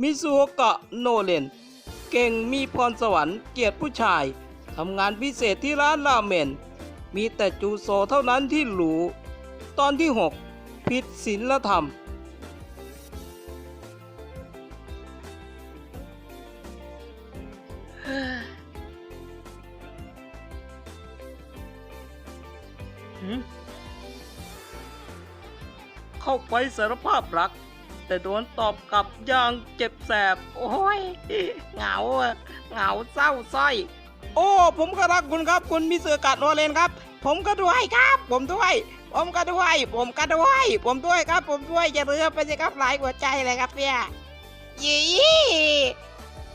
มิซูโอกะโนเลนเก่งมีพรสวรรค์เกียรติผู้ชายทำงานพิเศษที่ร้านราเมน มีแต่จูโซเท่านั้นที่รู้ ตอนที่ 6 ผิดศีลธรรม เข้าไปสารภาพรัก แต่โดนตอบกลับอย่างเจ็บแสบ โอ้ยเหงาอะเหงาเศร้าสร้อย โอ้ ผมก็รักคุณครับ คุณมิสเสือกาดโนเลนครับ ผมก็ด้วยครับ ผมด้วย ผมก็ด้วย ผมก็ด้วย ผมด้วยครับ ผมด้วยอย่าเรือไปสิครับหลายหัวใจเลยครับเนี่ยยี่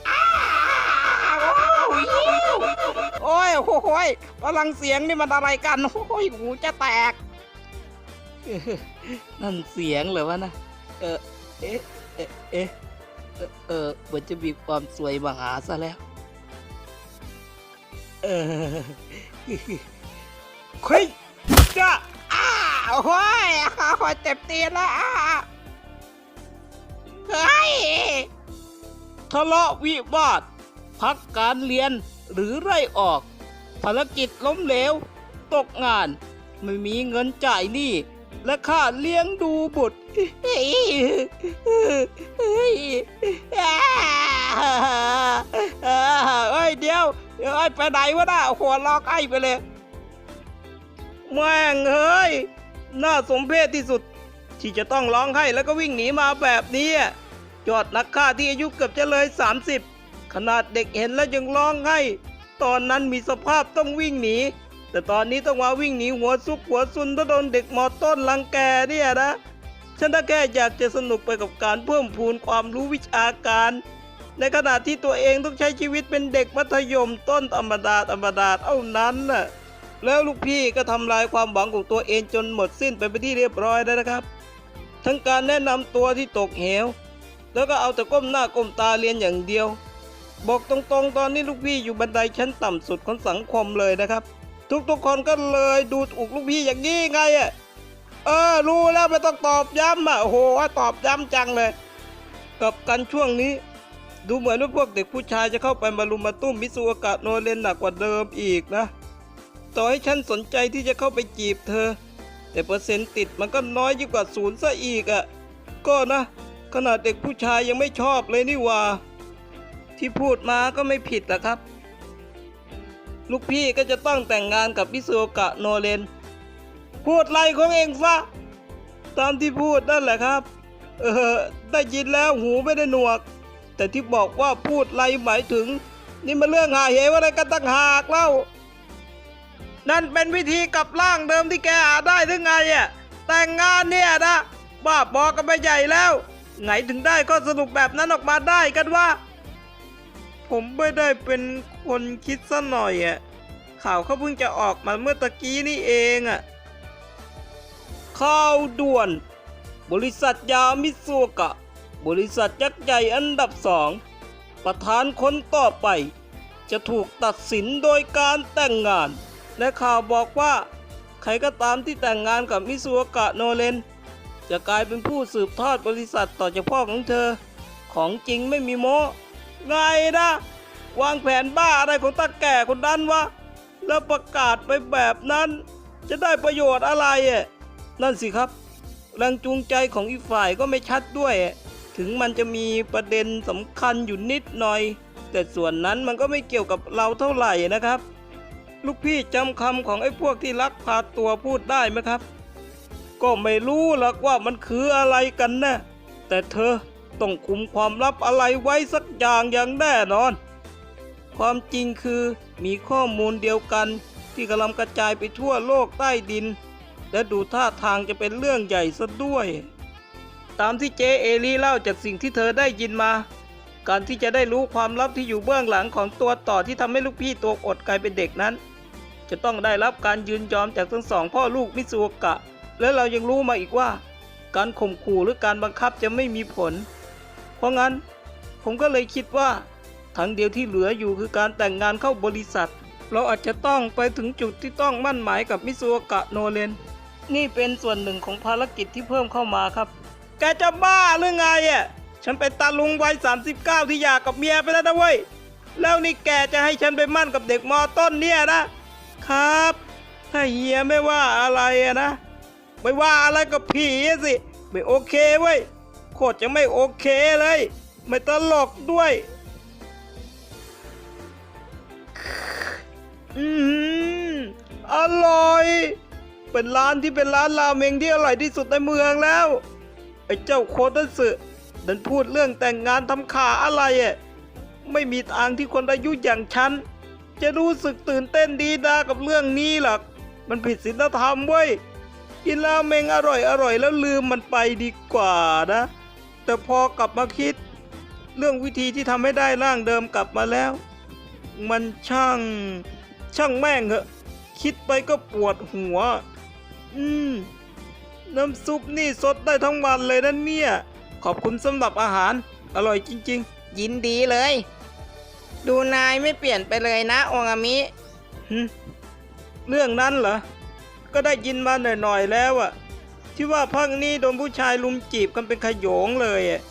อ้าวโอ้ยโอ้ยพลังเสียงนี่มันอะไรกัน โอ้ยหูจะแตก นั่นเสียงเหรอวะนะ เออ เอ๊ะ เอ๊ะ เอ๊ะเออเออเหมือนจะมีความสวยมาหาซะแล้ว เออเฮ้ยจ้าอ้าโอ้ยอ้าเจ็บตีนแล้วอ้าเฮ้ยทะเลาะวิวาท พักการเรียนหรือไล่ออก ภารกิจล้มเหลว ตกงาน ไม่มีเงินจ่ายหนี้ และค่าเลี้ยงดูบุตรเฮ้ยเฮ้ยเอ้ยเดี๋ยวเดี๋ยวไอ้ไปไหนวะน่ะหัวลอกไอ้ไปเลย แม่งเฮ้ย น่าสมเพชที่สุด ที่จะต้องร้องไห้แล้วก็วิ่งหนีมาแบบนี้ยอดนักฆ่าที่อายุเกือบจะเลย 30 ขนาดเด็กเห็นแล้วยังร้องไห้ ตอนนั้นมีสภาพต้องวิ่งหนี แต่ตอนนี้ต้องมาวิ่งหนีหัวซุกหัวซุนถ้าโดนเด็กมอต้นรังแกเนี่ยนะ ฉันถ้าแค่อยากจะสนุกไปกับการเพิ่มพูนความรู้วิชาการ ในขณะที่ตัวเองต้องใช้ชีวิตเป็นเด็กมัธยมต้นธรรมดาธรรมดาเท่านั้นน่ะแล้วลูกพี่ก็ทำลายความหวังของตัวเองจนหมดสิ้นไปเป็นที่เรียบร้อยแล้วนะครับ ทั้งการแนะนำตัวที่ตกเหว แล้วก็เอาแต่ก้มหน้าก้มตาเรียนอย่างเดียว บอกตรงๆ ตอนนี้ลูกพี่อยู่บันไดชั้นต่ำสุดของสังคมเลยนะครับ ทุกๆคนก็เลยดูถูกลูกพี่อย่างนี้ไงอะเออรู้แล้วไม่ต้องตอบย้ำอะโอ้โหตอบย้ำจังเลยกับกันช่วงนี้ ดูเหมือนว่าพวกเด็กผู้ชายจะเข้าไปมารุมมาตุ้มมิสูอากาศโนเลนหนักกว่าเดิมอีกนะต่อให้ฉันสนใจที่จะเข้าไปจีบเธอ แต่เปอร์เซ็นต์ติดมันก็น้อยยิ่งกว่าศูนย์ซะอีกอะก็นะ ขนาดเด็กผู้ชายยังไม่ชอบเลยนี่ว่า ที่พูดมาก็ไม่ผิดหรอกครับ ลูกพี่ก็จะต้องแต่งงานกับมิซูโอกะโนเลนพูดไรของเองซะตามที่พูดนั่นแหละครับ เออได้ยินแล้วหูไม่ได้หนวก แต่ที่บอกว่าพูดไรหมายถึง นี่มันเรื่องหาเหวอะไรกันตั้งหากเล่า นั่นเป็นวิธีกลับร่างเดิมที่แกหาได้หรือไงอะแต่งงานเนี่ยนะบ้าบอกกันไปใหญ่แล้ว ไงถึงได้ข้อสรุปแบบนั้นออกมาได้กันว่า ผมไม่ได้เป็นคนคิดซะหน่อยอะ ข่าวเขาเพิ่งจะออกมาเมื่อตะกี้นี่เองอะ ข่าวด่วน บริษัทยามิโซกะ บริษัทยักษ์ใหญ่อันดับสอง ประธานคนต่อไป จะถูกตัดสินโดยการแต่งงาน และข่าวบอกว่า ใครก็ตามที่แต่งงานกับมิซูกะโนเลน จะกลายเป็นผู้สืบทอดบริษัทต่อจากพ่อของเธอ ของจริงไม่มีโม้ ไงนะ วางแผนบ้าอะไรของตาแก่คนนั้นวะ แล้วประกาศไปแบบนั้น จะได้ประโยชน์อะไรอะนั่นสิครับ แรงจูงใจของอีกฝ่ายก็ไม่ชัดด้วย ถึงมันจะมีประเด็นสำคัญอยู่นิดหน่อย แต่ส่วนนั้นมันก็ไม่เกี่ยวกับเราเท่าไหร่นะครับ ลูกพี่จำคำของไอ้พวกที่ลักพาตัวพูดได้ไหมครับ ก็ไม่รู้หรอกว่ามันคืออะไรกันนะ แต่เธอ ต้องคุมความลับอะไรไว้สักอย่างอย่างแน่นอน ความจริงคือมีข้อมูลเดียวกันที่กำลังกระจายไปทั่วโลกใต้ดิน และดูท่าทางจะเป็นเรื่องใหญ่ซะด้วย ตามที่เจเอลี่เล่าจากสิ่งที่เธอได้ยินมา การที่จะได้รู้ความลับที่อยู่เบื้องหลังของตัวต่อที่ทำให้ลูกพี่ตัวอดกลายเป็นเด็กนั้น จะต้องได้รับการยืนยอมจากทั้งสองพ่อลูกมิซูโอกะ และเรายังรู้มาอีกว่า การข่มขู่หรือการบังคับจะไม่มีผล เพราะงั้นผมก็เลยคิดว่าทางเดียวที่เหลืออยู่คือการแต่งงานเข้าบริษัท เราอาจจะต้องไปถึงจุดที่ต้องมั่นหมายกับมิซูกะโนเลน นี่เป็นส่วนหนึ่งของภารกิจที่เพิ่มเข้ามาครับ แกจะบ้าหรือไงอะฉันเป็นตาลุงวัย 39 ที่หย่ากกับเมียไปแล้วนะเว้ย แล้วนี่แกจะให้ฉันไปมั่นกับเด็กมอต้นเนี่ยนะ ครับ ถ้าเฮียไม่ว่าอะไรนะ ไม่ว่าอะไรกับผีสิ ไม่โอเคเว้ย คตรจะไม่โอเคเลย ไม่ตลกด้วย อืมอร่อย เป็นร้านที่เป็นร้านราเมงที่อร่อยที่สุดในเมืองแล้ว ไอ้เจ้าโคตัสึดันพูดเรื่องแต่งงานทำขาอะไรอะไม่มีทางที่คนอายุอย่างฉัน จะรู้สึกตื่นเต้นดีดากับเรื่องนี้หรอกมันผิดศีลธรรมเว้ยกินราเมงอร่อยอร่อยแล้วลืมมันไปดีกว่านะ แต่พอกลับมาคิด เรื่องวิธีที่ทำให้ได้ร่างเดิมกลับมาแล้ว มันช่าง ช่างแม่งเหอะ คิดไปก็ปวดหัว อืม น้ำซุปนี่สดได้ทั้งวันเลยนะเนี่ย ขอบคุณสำหรับอาหาร อร่อยจริงยินดีเลย ดูนายไม่เปลี่ยนไปเลยนะโองามิๆหึเรื่องนั้นเหรอ ก็ได้ยินมาหน่อยๆแล้วอะ ที่ว่าพักนี้โดนผู้ชายลุมจีบกันเป็นขโยงเลยอะ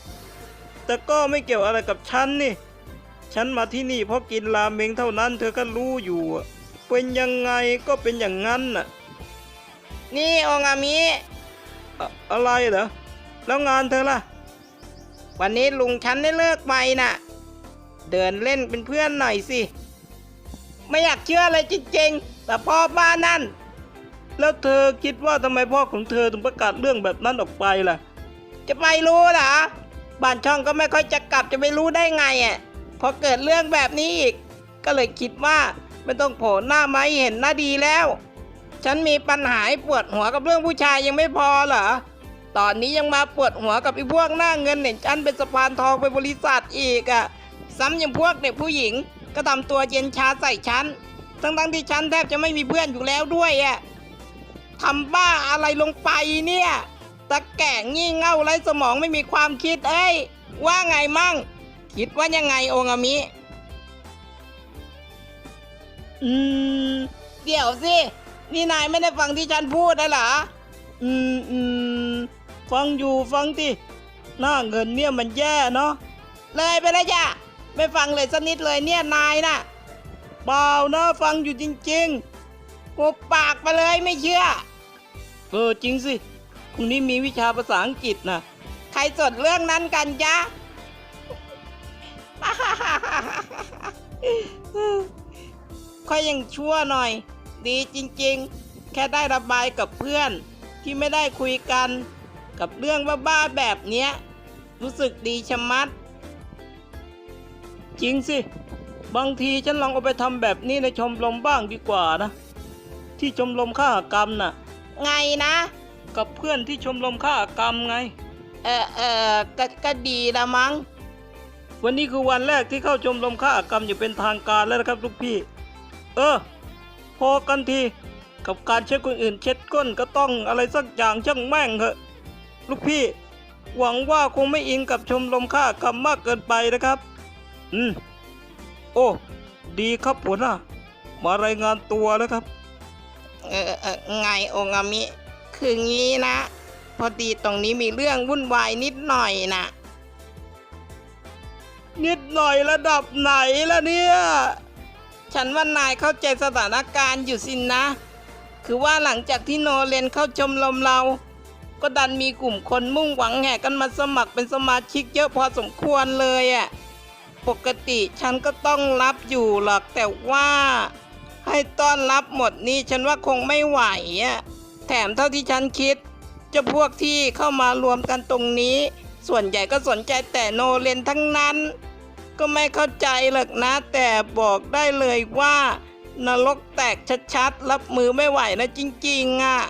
แต่ก็ไม่เกี่ยวอะไรกับฉันนี่ ฉันมาที่นี่เพราะกินราเมงเท่านั้น เธอก็รู้อยู่อะเป็นยังไงก็เป็นอย่างนั้นน่ะ นี่โองามิอะอะไรเหรอ แล้วงานเธอล่ะ วันนี้ลุงฉันได้เลิกไปน่ะ เดินเล่นเป็นเพื่อนหน่อยสิ ไม่อยากเชื่อเลยจริงๆ แต่พ่อบ้านนั่น แล้วเธอคิดว่าทำไมพ่อของเธอถึงประกาศเรื่องแบบนั้นออกไปล่ะ จะไปรู้เหรอบ้านช่องก็ไม่ค่อยจะกลับจะไปรู้ได้ไงอะพอเกิดเรื่องแบบนี้อีก ก็เลยคิดว่าไม่ต้องโผล่หน้ามาให้เห็นหน้าดีแล้ว ฉันมีปัญหาปวดหัวกับเรื่องผู้ชายยังไม่พอเหรอตอนนี้ยังมาปวดหัวกับไอ้พวกหน้าเงินเห็นฉันเป็นสะพานทองไปบริษัทอีกอะซ้ำยังพวกเด็กผู้หญิง ก็ทำตัวเย็นชาใส่ฉันทั้งๆที่ฉันแทบจะไม่มีเพื่อนอยู่แล้วด้วยอะ ทำบ้าอะไรลงไปเนี่ยตะแก่งี่เง่าไร้สมองไม่มีความคิดเอ้ย ว่าไงมั่ง คิดว่ายังไงโองามิ อืม เดี๋ยวสิ นี่นายไม่ได้ฟังที่ฉันพูดนะเหรอ อืมอืมฟังอยู่ฟังที่หน้าเงินเนี่ยมันแย่เนาะ เลยไปแล้วจ้ะ ไม่ฟังเลยสักนิดเลยเนี่ยนายน่ะ เปล่านะฟังอยู่จริง กูปากไปเลยไม่เชื่อ เออจริงสิพรุ่งนี้มีวิชาภาษาอังกฤษนะใครสดเรื่องนั้นกันจ๊ะ ค่อยยังชั่วหน่อย ดีจริงๆ แค่ได้ระบายกับเพื่อนที่ไม่ได้คุยกันกับเรื่องบ้าๆแบบเนี้ย รู้สึกดีชะมัด จริงสิ บางทีฉันลองเอาไปทำแบบนี้ในชมรมบ้างดีกว่านะ ที่ชมรมข้ากรรมน่ะ ไงนะ กับเพื่อนที่ชมรมข้ากรรมไง เออเออก็ก็ดีละมั้ง วันนี้คือวันแรกที่เข้าชมรมข้ากรรมอย่างเป็นทางการแล้วนะครับลูกพี่ เออ พอกันที กับการเช็ดคนอื่น เช็ดก้นก็ต้องอะไรสักอย่างช่างแม่งเถอะ ลูกพี่ หวังว่าคงไม่อิงกับชมรมข้ากรรมมากเกินไปนะครับ อืม โอ้ ดีครับหัวหน้ามารายงานตัวแล้วครับ เออเออไงโองามิ คืองี้นะ พอดีตรงนี้มีเรื่องวุ่นวายนิดหน่อยนะนิดหน่อยระดับไหนล่ะเนี่ย ฉันว่านายเข้าใจสถานการณ์อยู่สินนะ คือว่าหลังจากที่โนเรนเข้าชมรมเรา ก็ดันมีกลุ่มคนมุ่งหวังแห่กันมาสมัครเป็นสมาชิกเยอะพอสมควรเลยอะ่ะ ปกติฉันก็ต้องรับอยู่หรอกแต่ว่า ให้ต้อนรับหมดนี้ฉันว่าคงไม่ไหวอะ่ะแถมเท่าที่ฉันคิดจะพวกที่เข้ามารวมกันตรงนี้ ส่วนใหญ่ก็สนใจแต่โนเรนทั้งนั้น ก็ไม่เข้าใจหรอกนะ แต่บอกได้เลยว่านรกแตกชัดๆ รับมือไม่ไหวนะจริงๆอะ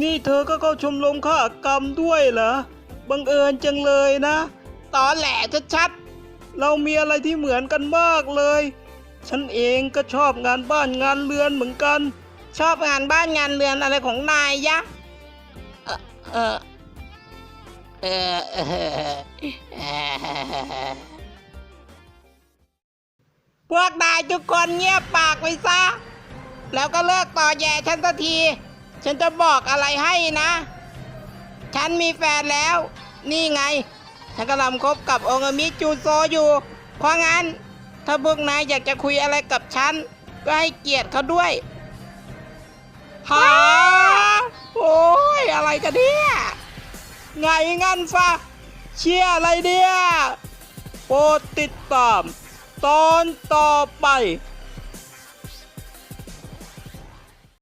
นี่เธอก็เข้าชมรมข้ากรรมด้วยเหรอ บังเอิญจังเลยนะ ตอแหลชัดๆ เรามีอะไรที่เหมือนกันมากเลย ฉันเองก็ชอบงานบ้านงานเรือนเหมือนกัน ชอบงานบ้านงานเรือนอะไรของนายยะ เออเออเออเออเออพวกนายทุกคนเงียบปากไปซะ แล้วก็เลิกต่อแย่ฉันสักที ฉันจะบอกอะไรให้นะ ฉันมีแฟนแล้ว นี่ไง ฉันกำลังคบกับโองามิจูโซอยู่ เพราะงั้น ถ้าพวกนายอยากจะคุยอะไรกับฉัน ก็ให้เกียรติเขาด้วยหาโอ้ยอะไรกันเนี่ยไงงั้นฟะเชี่ยอะไรเนี่ยโปรดติดตาม ตอนต่อไป